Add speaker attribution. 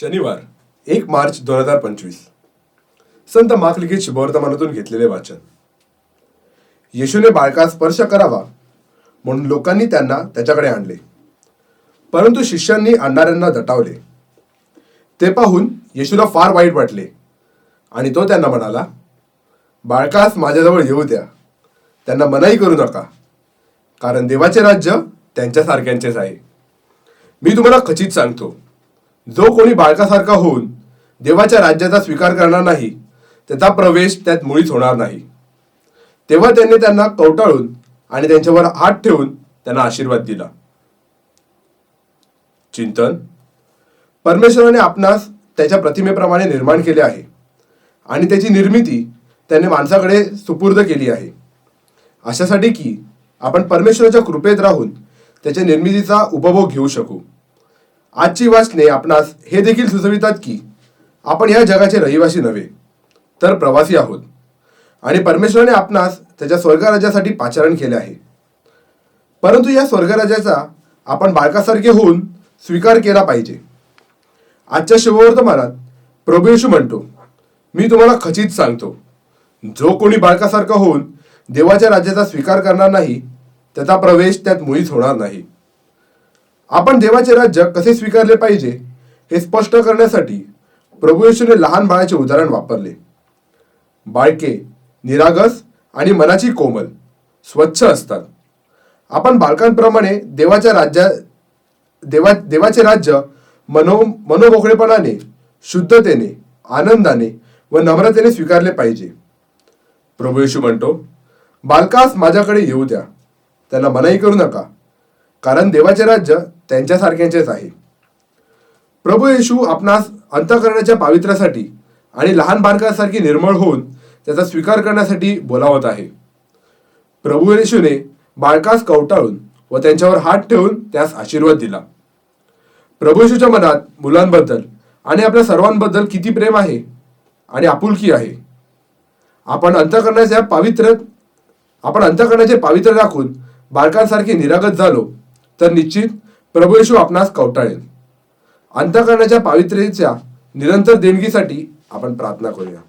Speaker 1: शनिवार एक मार्च दोन हजार पंचवीस. संत माकलिखित शुभवर्तमानातून घेतलेले वाचन. येशूने बाळकास स्पर्श करावा म्हणून लोकांनी त्यांना त्याच्याकडे आणले. परंतु शिष्यांनी आणणाऱ्यांना दटावले. ते पाहून येशूला फार वाईट वाटले आणि तो त्यांना म्हणाला बाळकास माझ्याजवळ येऊ द्या. त्यांना मनाई करू नका कारण देवाचे राज्य त्यांच्यासारख्यांचेच आहे. मी तुम्हाला खचित सांगतो. जो कोणी बाळकासारखा होऊन देवाच्या राज्याचा स्वीकार करणार नाही त्याचा प्रवेश त्यात मुळीच होणार नाही. तेव्हा त्यांनी त्यांना कवटाळून आणि त्यांच्यावर हात ठेवून त्यांना आशीर्वाद दिला. चिंतन. परमेश्वराने आपणास त्याच्या प्रतिमेप्रमाणे निर्माण केले आहे आणि त्याची निर्मिती त्याने माणसाकडे सुपूर्द केली आहे. अशासाठी की आपण परमेश्वराच्या कृपेत राहून त्याच्या निर्मितीचा उपभोग घेऊ शकू. आजची वाचने आपणास हे देखील सुचवितात की आपण या जगाचे रहिवासी नव्हे तर प्रवासी आहोत. आणि परमेश्वराने आपणास त्याच्या स्वर्गराज्यासाठी पाचारण केले आहे. परंतु या स्वर्गराज्याचा आपण बाळकासारखे होऊन स्वीकार केला पाहिजे. आजच्या शुभवर्तमानात प्रभू येशू म्हणतो मी तुम्हाला खचित सांगतो जो कोणी बाळकासारखा होऊन देवाच्या राज्याचा स्वीकार करणार नाही त्याचा प्रवेश त्यात मुळीच होणार नाही. आपण देवाचे राज्य कसे स्वीकारले पाहिजे हे स्पष्ट करण्यासाठी प्रभू येशूने लहान बाळाचे उदाहरण वापरले. बाळके निरागस आणि मनाची कोमल स्वच्छ असतात. आपण बालकांप्रमाणे देवाच्या राज्या देवा देवाचे राज्य मनो मनोमोकळेपणाने शुद्धतेने आनंदाने व नम्रतेने स्वीकारले पाहिजे. प्रभू येशू म्हणतो बालकास माझ्याकडे येऊ द्या. त्यांना मनाई करू नका. कारण देवाचे राज्य त्यांच्यासारख्यांचेच आहे. प्रभू येशू आपणास अंतकरणाच्या पावित्र्यासाठी आणि लहान बालकासारखी निर्मळ होऊन त्याचा स्वीकार करण्यासाठी बोलावत आहे. प्रभू येशूने बाळकास कवटाळून व त्यांच्यावर हात ठेवून त्यास आशीर्वाद दिला. प्रभू येशूच्या मनात मुलांबद्दल आणि आपल्या सर्वांबद्दल किती प्रेम आहे आणि आपुलकी आहे. आपण अंतकरणाच्या पावित्र्य आपण अंतकरणाचे पावित्र्य राखून बालकांसारखे निरागत झालो तर निश्चित प्रभू आपणास कवटाळेल. अंतकरणाच्या पावित्र्याच्या निरंतर देणगीसाठी आपण प्रार्थना करूया.